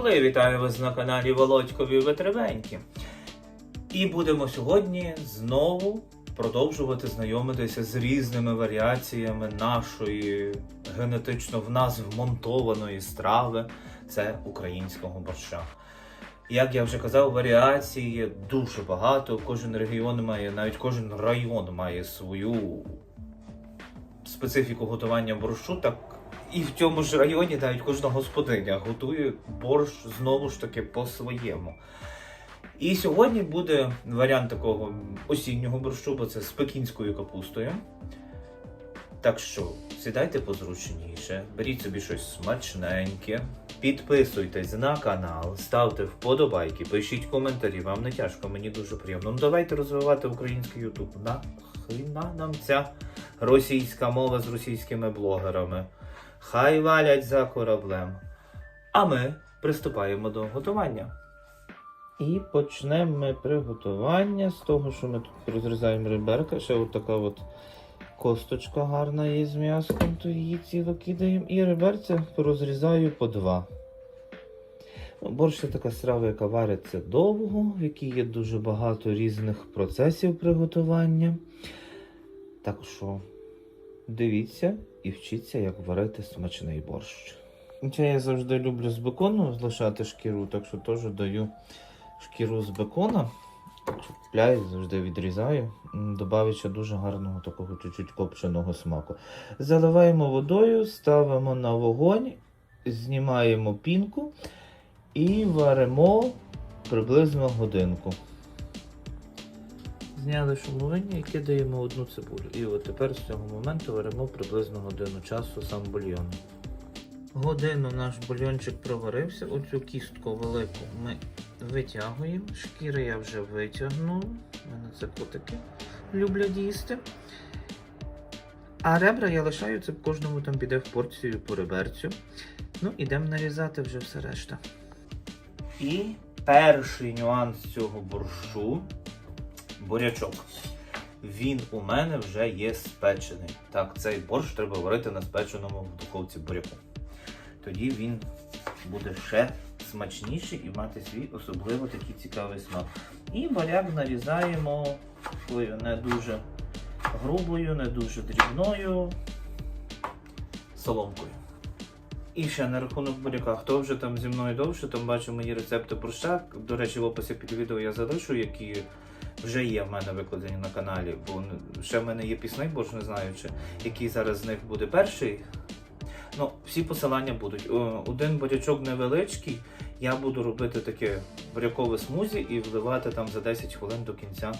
Були, вітаю вас на каналі Володькові Витребенькі. І будемо сьогодні знову продовжувати знайомитися з різними варіаціями нашої генетично в нас вмонтованої страви це українського борща. Як я вже казав, варіацій є дуже багато. Кожен регіон має, навіть кожен район має свою специфіку готування борщу, так і в цьому ж районі навіть кожна господиня готує борщ знову ж таки по-своєму. І сьогодні буде варіант такого осіннього борщу, бо це з пекінською капустою. Так що сідайте позручніше, беріть собі щось смачненьке, підписуйтесь на канал, ставте вподобайки, пишіть коментарі, вам не тяжко, мені дуже приємно. Ну давайте розвивати український Ютуб. Нахріна нам ця російська мова з російськими блогерами. Хай валять за кораблем. А ми приступаємо до готування. І почнемо ми приготування з того, що ми тут розрізаємо реберка. Ще от така от косточка гарна є з м'яском, то її ціло кидаємо. І реберця розрізаю по два. Ну, Борщ це така страва, яка вариться довго, в якій є дуже багато різних процесів приготування. Так що дивіться і вчіться, як варити смачний борщ. Хоча я завжди люблю з бекону залишати шкіру, так що теж даю шкіру з бекона. Купляю, завжди відрізаю, добавлю дуже гарного такого чуть-чуть копченого смаку. Заливаємо водою, ставимо на вогонь, знімаємо пінку і варимо приблизно годинку. Зняли шумовиння і кидаємо одну цибулю. І от тепер з цього моменту варимо приблизно годину часу сам бульйон. Годину наш бульйончик проварився. Оцю кістку велику ми витягуємо. Шкіри я вже витягнув. У мене це котики люблять їсти. А ребра я лишаю, це кожному там піде в порцію по реберцю. Ну, ідемо нарізати вже все решта. І перший нюанс цього борщу бурячок. Він у мене вже є спечений. Так, цей борщ треба варити на спеченому в духовці буряку. Тоді він буде ще смачніший і мати свій особливо такий цікавий смак. І буряк нарізаємо такою не дуже грубою, не дуже дрібною соломкою. І ще на рахунок буряка. Хто вже там зі мною довше, там бачив мої рецепти борща. До речі, в описі під відео я залишу, які вже є в мене викладені на каналі, бо ще в мене є пісний борщ, не знаю, чи який зараз з них буде перший. Ну, всі посилання будуть. Один бурячок невеличкий. Я буду робити таке бурякове смузі і вливати там за 10 хвилин до кінця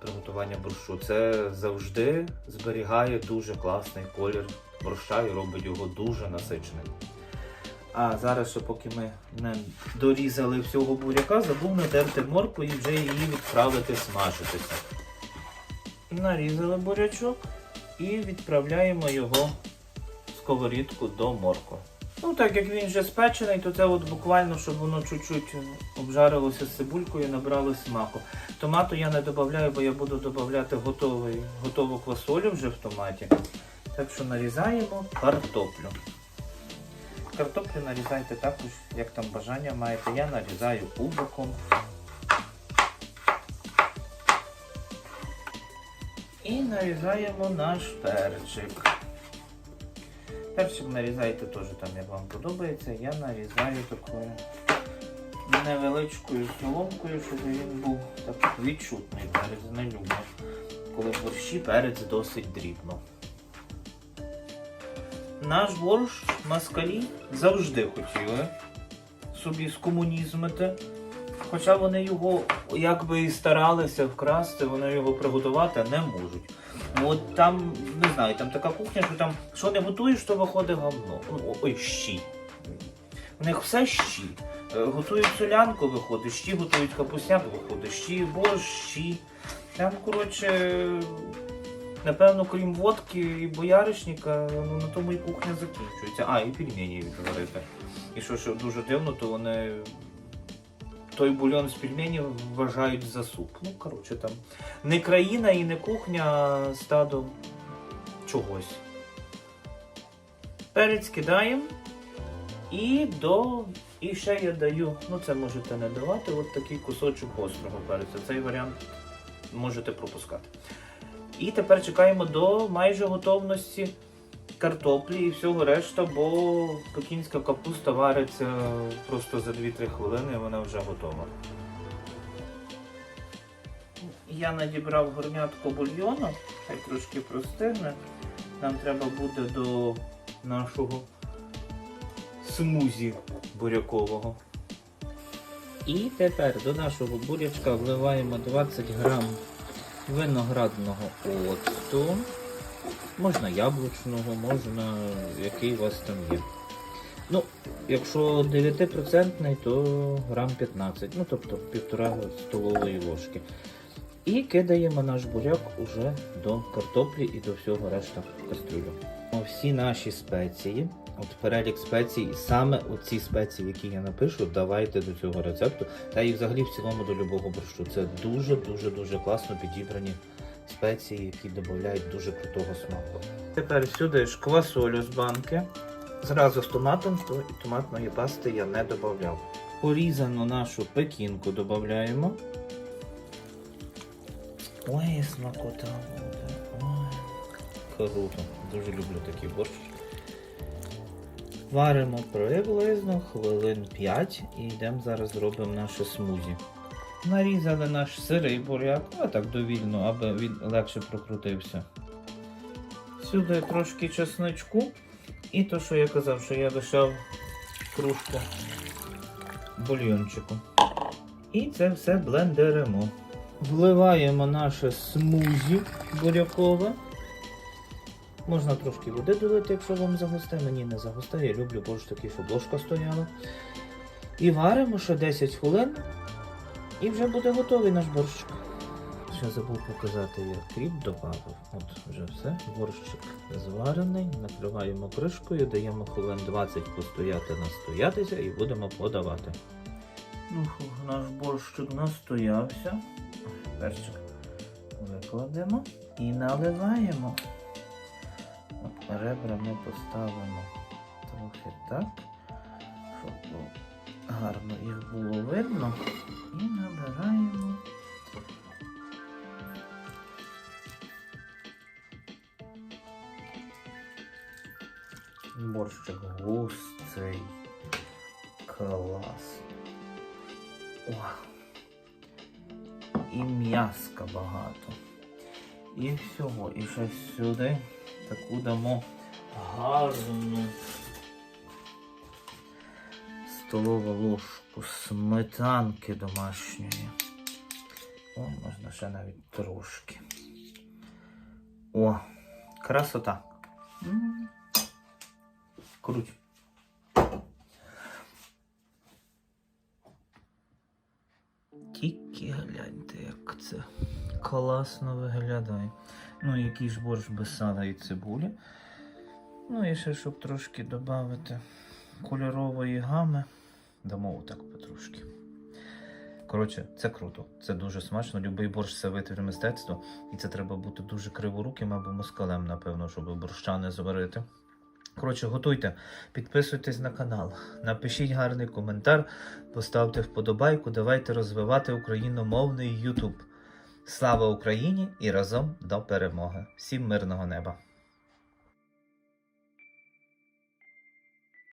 приготування борщу. Це завжди зберігає дуже класний колір борща і робить його дуже насиченим. А зараз, ще поки ми не дорізали всього буряка, забув натерти морку і вже її відправити смажитися. Нарізали бурячок і відправляємо його в сковорідку до морку. Ну, так як він вже спечений, то це от буквально, щоб воно чуть-чуть обжарилося з цибулькою і набрало смаку. Томату я не додаю, бо я буду додавати готову квасолю вже в томаті. Так що нарізаємо картоплю. Картоплю нарізайте також, як там бажання маєте. Я нарізаю кубиком. І нарізаємо наш перчик. Перчик нарізайте теж там, як вам подобається. Я нарізаю такою невеличкою соломкою, щоб він був так відчутний перець. Не люблю. Коли борщі перець досить дрібно. Наш борщ москалі завжди хотіли собі скомунізмити. Хоча вони його якби і старалися вкрасти, вони його приготувати не можуть. От там, не знаю, там така кухня, що там що не готуєш, то виходить говно. Ну, Ой, щі. У них все щі. Е, Готують солянку, виходить, щі готують капусняк, виходить, щі, борщ, щі. Там, коротше, напевно, крім водки і бояришника, ну, на тому і кухня закінчується. А, і пельмені відварити. І що ще дуже дивно, то вони той бульон з пельменів вважають за суп. Ну, коротше, там не країна і не кухня, а стадо чогось. Перець кидаємо і до І ще я даю, ну це можете не давати, от такий кусочок гострого перцю. Цей варіант можете пропускати. І тепер чекаємо до майже готовності картоплі і всього решта, бо пекінська капуста вариться просто за 2-3 хвилини і вона вже готова. Я надібрав горнятко бульйону, хай трошки простигне. Нам треба буде до нашого смузі бурякового. І тепер до нашого бурячка вливаємо 20 грам виноградного оцту. Можна яблучного, можна який у вас там є. Ну, якщо 9%, то грам 15, ну тобто півтора столової ложки. І кидаємо наш буряк уже до картоплі і до всього решта кастрюлю. Всі наші спеції, от перелік спецій, саме оці спеції, які я напишу, давайте до цього рецепту. Та і взагалі в цілому до любого борщу. Це дуже-дуже дуже класно підібрані спеції, які додають дуже крутого смаку. Тепер сюди ж квасолю з банки. Зразу з томатом, то і томатної пасти я не додавав. Порізану нашу пекінку додаємо. Ой, смакота буде. Ой. Круто. Дуже люблю такий борщ. Варимо приблизно хвилин 5 і йдемо зараз зробимо наше смузі. Нарізали наш сирий буряк, а так довільно, аби він легше прокрутився. Сюди трошки чесничку. І то, що я казав, що я лишав кружку бульйончику. І це все блендеримо. Вливаємо наше смузі бурякове. Можна трошки води долити, якщо вам загусте. Мені не загусте, я люблю борщ такий, щоб ложка стояла. І варимо ще 10 хвилин. І вже буде готовий наш борщик. Ще забув показати, я кріп додав. От вже все. Борщик зварений. Накриваємо кришкою, даємо хвилин 20 постояти, настоятися і будемо подавати. Ну, фу, наш борщик настоявся. Перчик викладемо і наливаємо. Ребра ми поставимо трохи так, щоб гарно їх було видно. І набираємо. Борщик густий. Клас. О. І м'яска багато. І всього. І ще сюди таку дамо гарну столову ложку сметанки домашньої. О, можна ще навіть трошки. О, красота. Круть. Тільки гляньте, як це класно виглядає. Ну, який ж борщ без сала і цибулі. Ну і ще, щоб трошки додати кольорової гами, дамо отак потрошки. Коротше, це круто, це дуже смачно. Любий борщ це витвір мистецтва. І це треба бути дуже криворуким або москалем, напевно, щоб борща не зварити. Коротше, готуйте, підписуйтесь на канал, напишіть гарний коментар, поставте вподобайку, давайте розвивати україномовний YouTube. Слава Україні і разом до перемоги! Всім мирного неба!